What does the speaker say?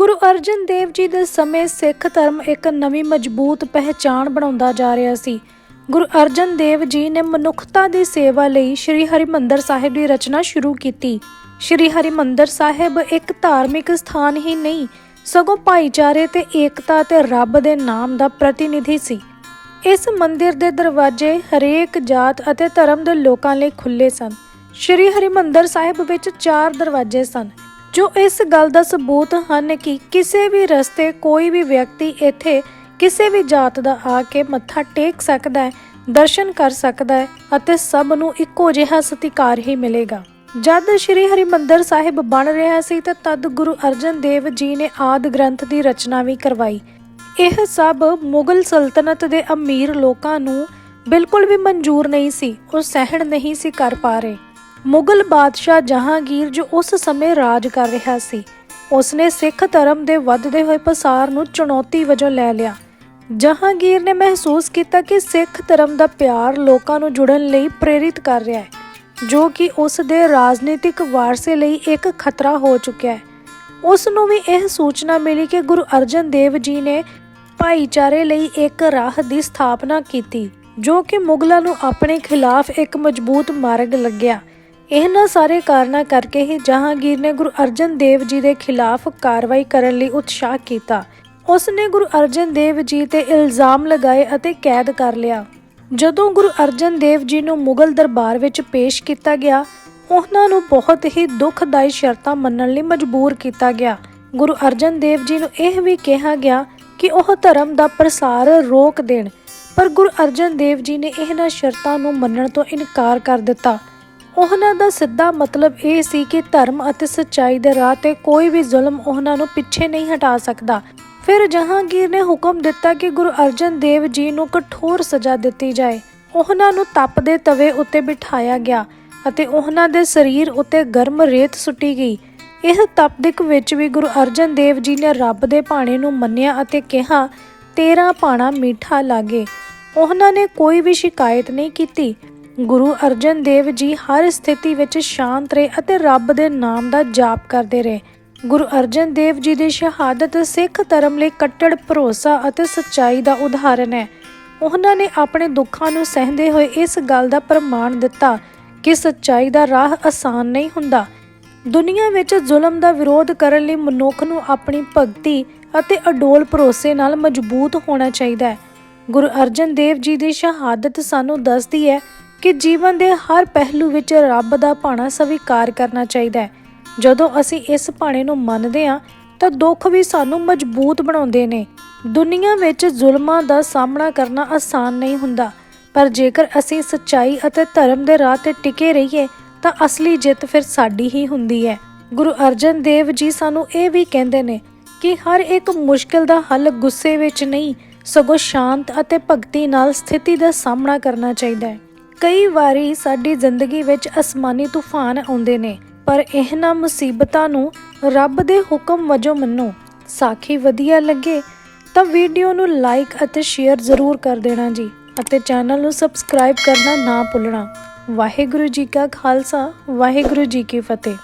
ਗੁਰੂ ਅਰਜਨ ਦੇਵ ਜੀ ਦੇ ਸਮੇਂ ਸਿੱਖ ਧਰਮ ਇੱਕ ਨਵੀਂ ਮਜ਼ਬੂਤ ਪਹਿਚਾਣ ਬਣਾਉਂਦਾ ਜਾ ਰਿਹਾ ਸੀ। ਗੁਰੂ ਅਰਜਨ ਦੇਵ ਜੀ ਨੇ ਮਨੁੱਖਤਾ ਦੀ ਸੇਵਾ ਲਈ ਸ੍ਰੀ ਹਰਿਮੰਦਰ ਸਾਹਿਬ ਦੀ ਰਚਨਾ ਸ਼ੁਰੂ ਕੀਤੀ। ਸ੍ਰੀ ਹਰਿਮੰਦਰ ਸਾਹਿਬ ਇੱਕ ਧਾਰਮਿਕ ਸਥਾਨ ਹੀ ਨਹੀਂ, ਸਗੋਂ ਭਾਈਚਾਰੇ ਤੇ ਏਕਤਾ ਤੇ ਰੱਬ ਦੇ ਨਾਮ ਦਾ ਪ੍ਰਤੀਨਿਧੀ ਸੀ। ਇਸ ਮੰਦਿਰ ਦੇ ਦਰਵਾਜ਼ੇ ਹਰੇਕ ਜਾਤ ਅਤੇ ਧਰਮ ਦੇ ਲੋਕਾਂ ਲਈ ਖੁੱਲੇ ਸਨ। ਸ੍ਰੀ ਹਰਿਮੰਦਰ ਸਾਹਿਬ ਵਿੱਚ ਚਾਰ ਦਰਵਾਜ਼ੇ ਸਨ। ਜੋ ਇਸ ਗੱਲ ਦਾ ਸਬੂਤ ਹਨ ਕਿ ਕਿਸੇ ਵੀ ਰਸਤੇ ਕੋਈ ਵੀ ਵਿਅਕਤੀ ਇੱਥੇ ਕਿਸੇ ਵੀ ਜਾਤ ਦਾ ਆ ਕੇ ਮੱਥਾ ਟੇਕ ਸਕਦਾ ਹੈ, ਦਰਸ਼ਨ ਕਰ ਸਕਦਾ ਹੈ ਅਤੇ ਸਭ ਨੂੰ ਇੱਕੋ ਜਿਹਾ ਸਤਿਕਾਰ ਹੀ ਮਿਲੇਗਾ। ਜਦ ਸ੍ਰੀ ਹਰਿਮੰਦਰ ਸਾਹਿਬ ਬਣ ਰਿਹਾ ਸੀ ਤਾਂ ਤਦ ਗੁਰੂ ਅਰਜਨ ਦੇਵ ਜੀ ਨੇ ਆਦ ਗ੍ਰੰਥ ਦੀ ਰਚਨਾ ਵੀ ਕਰਵਾਈ। ਇਹ ਸਭ ਮੁਗਲ ਸਲਤਨਤ ਦੇ ਅਮੀਰ ਲੋਕਾਂ ਨੂੰ ਬਿਲਕੁਲ ਵੀ ਮਨਜ਼ੂਰ ਨਹੀਂ ਸੀ, ਉਹ ਸਹਿਣ ਨਹੀਂ ਸੀ ਕਰ ਪਾ ਰਹੇ। ਮੁਗਲ ਬਾਦਸ਼ਾਹ ਜਹਾਂਗੀਰ ਜੋ ਉਸ ਸਮੇਂ ਰਾਜ ਕਰ ਰਿਹਾ ਸੀ, ਉਸਨੇ ਸਿੱਖ ਧਰਮ ਦੇ ਵੱਧਦੇ ਹੋਏ ਪਸਾਰ ਨੂੰ ਚੁਣੌਤੀ ਵਜੋਂ ਲੈ ਲਿਆ। ਜਹਾਂਗੀਰ ਨੇ ਮਹਿਸੂਸ ਕੀਤਾ ਕਿ ਸਿੱਖ ਧਰਮ ਦਾ ਪਿਆਰ ਲੋਕਾਂ ਨੂੰ ਜੁੜਨ ਲਈ ਪ੍ਰੇਰਿਤ ਕਰ ਰਿਹਾ ਹੈ, ਜੋ ਕਿ ਉਸ ਦੇ ਰਾਜਨੀਤਿਕ ਵਾਰਸੇ ਲਈ ਇੱਕ ਖਤਰਾ ਹੋ ਚੁੱਕਿਆ ਹੈ। ਉਸ ਨੂੰ ਵੀ ਇਹ ਸੂਚਨਾ ਮਿਲੀ ਕਿ ਗੁਰੂ ਅਰਜਨ ਦੇਵ ਜੀ ਨੇ ਭਾਈਚਾਰੇ ਲਈ ਇੱਕ ਰਾਹ ਦੀ ਸਥਾਪਨਾ ਕੀਤੀ, ਜੋ ਕਿ ਮੁਗਲਾਂ ਨੂੰ ਆਪਣੇ ਖਿਲਾਫ ਇੱਕ ਮਜ਼ਬੂਤ ਮਾਰਗ ਲੱਗਿਆ। ਇਹਨਾਂ ਸਾਰੇ ਕਾਰਨਾਂ ਕਰਕੇ ਹੀ ਜਹਾਂਗੀਰ ਨੇ ਗੁਰੂ ਅਰਜਨ ਦੇਵ ਜੀ ਦੇ ਖਿਲਾਫ ਕਾਰਵਾਈ ਕਰਨ ਲਈ ਉਤਸ਼ਾਹ ਕੀਤਾ। ਉਸ ਨੇ ਗੁਰੂ ਅਰਜਨ ਦੇਵ ਜੀ ਤੇ ਇਲਜ਼ਾਮ ਲਗਾਏ ਅਤੇ ਕੈਦ ਕਰ ਲਿਆ। ਜਦੋਂ ਗੁਰੂ ਅਰਜਨ ਦੇਵ ਜੀ ਨੂੰ ਮੁਗਲ ਦਰਬਾਰ ਵਿੱਚ ਪੇਸ਼ ਕੀਤਾ ਗਿਆ, ਉਹਨਾਂ ਨੂੰ ਬਹੁਤ ਹੀ ਦੁਖਦਾਈ ਸ਼ਰਤਾਂ ਮੰਨਣ ਲਈ ਮਜਬੂਰ ਕੀਤਾ ਗਿਆ। ਗੁਰੂ ਅਰਜਨ ਦੇਵ ਜੀ ਨੂੰ ਇਹ ਵੀ ਕਿਹਾ ਗਿਆ ਕਿ ਉਹ ਧਰਮ ਦਾ ਪ੍ਰਸਾਰ ਰੋਕ ਦੇਣ, ਪਰ ਗੁਰੂ ਅਰਜਨ ਦੇਵ ਜੀ ਨੇ ਇਹਨਾਂ ਸ਼ਰਤਾਂ ਨੂੰ ਮੰਨਣ ਤੋਂ ਇਨਕਾਰ ਕਰ ਦਿੱਤਾ। ਉਹਨਾਂ ਦਾ ਸਿੱਧਾ ਮਤਲਬ ਇਹ ਸੀ ਕਿ ਧਰਮ ਅਤੇ ਸੱਚਾਈ ਦੇ ਰਾਹ ਤੇ ਕੋਈ ਵੀ ਜ਼ੁਲਮ ਉਹਨਾਂ ਨੂੰ ਪਿੱਛੇ ਨਹੀਂ ਹਟਾ ਸਕਦਾ। ਫਿਰ ਜਹਾਂਗੀਰ ਨੇ ਹੁਕਮ ਦਿੱਤਾ ਕਿ ਗੁਰੂ ਅਰਜਨ ਦੇਵ ਜੀ ਨੂੰ ਕਠੋਰ ਸਜ਼ਾ ਦਿੱਤੀ ਜਾਏ। ਉਹਨਾਂ ਨੂੰ ਤਪਦੇ ਤਵੇ ਉੱਤੇ ਬਿਠਾਇਆ ਗਿਆ ਅਤੇ ਉਹਨਾਂ ਦੇ ਸਰੀਰ ਉੱਤੇ ਗਰਮ ਰੇਤ ਸੁੱਟੀ ਗਈ। ਇਸ ਤਪਦਿਕ ਵਿੱਚ ਵੀ ਗੁਰੂ ਅਰਜਨ ਦੇਵ ਜੀ ਨੇ ਰੱਬ ਦੇ ਭਾਣੇ ਨੂੰ ਮੰਨਿਆ ਅਤੇ ਕਿਹਾ, ਤੇਰਾ ਭਾਣਾ ਮਿੱਠਾ ਲਾਗੇ। ਉਹਨਾਂ ਨੇ ਕੋਈ ਵੀ ਸ਼ਿਕਾਇਤ ਨਹੀਂ ਕੀਤੀ। ਗੁਰੂ ਅਰਜਨ ਦੇਵ ਜੀ ਹਰ ਸਥਿਤੀ ਵਿੱਚ ਸ਼ਾਂਤ ਰਹੇ ਅਤੇ ਰੱਬ ਦੇ ਨਾਮ ਦਾ ਜਾਪ ਕਰਦੇ ਰਹੇ। ਗੁਰੂ ਅਰਜਨ ਦੇਵ ਜੀ ਦੀ ਸ਼ਹਾਦਤ ਸਿੱਖ ਧਰਮ ਲਈ ਕੱਟੜ ਭਰੋਸਾ ਅਤੇ ਸੱਚਾਈ ਦਾ ਉਦਾਹਰਣ ਹੈ। ਉਹਨਾਂ ਨੇ ਆਪਣੇ ਦੁੱਖਾਂ ਨੂੰ ਸਹਿੰਦੇ ਹੋਏ ਇਸ ਗੱਲ ਦਾ ਪ੍ਰਮਾਣ ਦਿੱਤਾ ਕਿ ਸੱਚਾਈ ਦਾ ਰਾਹ ਆਸਾਨ ਨਹੀਂ ਹੁੰਦਾ। ਦੁਨੀਆ ਵਿੱਚ ਜ਼ੁਲਮ ਦਾ ਵਿਰੋਧ ਕਰਨ ਲਈ ਮਨੁੱਖ ਨੂੰ ਆਪਣੀ ਭਗਤੀ ਅਤੇ ਅਡੋਲ ਭਰੋਸੇ ਨਾਲ ਮਜ਼ਬੂਤ ਹੋਣਾ ਚਾਹੀਦਾ ਹੈ। ਗੁਰੂ ਅਰਜਨ ਦੇਵ ਜੀ ਦੀ ਸ਼ਹਾਦਤ ਸਾਨੂੰ ਦੱਸਦੀ ਹੈ ਕਿ ਜੀਵਨ ਦੇ ਹਰ ਪਹਿਲੂ ਵਿੱਚ ਰੱਬ ਦਾ ਭਾਣਾ ਸਵੀਕਾਰ ਕਰਨਾ ਚਾਹੀਦਾ ਹੈ। ਜਦੋਂ ਅਸੀਂ ਇਸ ਭਾਣੇ ਨੂੰ ਮੰਨਦੇ ਹਾਂ, ਤਾਂ ਦੁੱਖ ਵੀ ਸਾਨੂੰ ਮਜ਼ਬੂਤ ਬਣਾਉਂਦੇ ਨੇ। ਦੁਨੀਆ ਵਿੱਚ ਜ਼ੁਲਮਾਂ ਦਾ ਸਾਹਮਣਾ ਕਰਨਾ ਆਸਾਨ ਨਹੀਂ ਹੁੰਦਾ, ਪਰ ਜੇਕਰ ਅਸੀਂ ਸੱਚਾਈ ਅਤੇ ਧਰਮ ਦੇ ਰਾਹ ਤੇ ਟਿਕੇ ਰਹੀਏ, ਤਾਂ ਅਸਲੀ ਜਿੱਤ ਫਿਰ ਸਾਡੀ ਹੀ ਹੁੰਦੀ ਹੈ। ਗੁਰੂ ਅਰਜਨ ਦੇਵ ਜੀ ਸਾਨੂੰ ਇਹ ਵੀ ਕਹਿੰਦੇ ਨੇ ਕਿ ਹਰ ਇੱਕ ਮੁਸ਼ਕਿਲ ਦਾ ਹੱਲ ਗੁੱਸੇ ਵਿੱਚ ਨਹੀਂ, ਸਗੋਂ ਸ਼ਾਂਤ ਅਤੇ ਭਗਤੀ ਨਾਲ ਸਥਿਤੀ ਦਾ ਸਾਹਮਣਾ ਕਰਨਾ ਚਾਹੀਦਾ ਹੈ। ਕਈ ਵਾਰੀ ਸਾਡੀ ਜ਼ਿੰਦਗੀ ਵਿੱਚ ਅਸਮਾਨੀ ਤੂਫਾਨ ਆਉਂਦੇ ਨੇ, ਪਰ ਇਹਨਾਂ ਮੁਸੀਬਤਾਂ ਨੂੰ ਰੱਬ ਦੇ ਹੁਕਮ ਵਜੋਂ ਮੰਨੋ। ਸਾਖੀ ਵਧੀਆ ਲੱਗੇ ਤਾਂ ਵੀਡੀਓ ਨੂੰ ਲਾਈਕ ਅਤੇ ਸ਼ੇਅਰ ਜ਼ਰੂਰ ਕਰ ਦੇਣਾ ਜੀ, ਅਤੇ ਚੈਨਲ ਨੂੰ ਸਬਸਕ੍ਰਾਈਬ ਕਰਨਾ ਨਾ ਭੁੱਲਣਾ। ਵਾਹਿਗੁਰੂ ਜੀ ਕਾ ਖਾਲਸਾ, ਵਾਹਿਗੁਰੂ ਜੀ ਕੀ ਫਤਿਹ।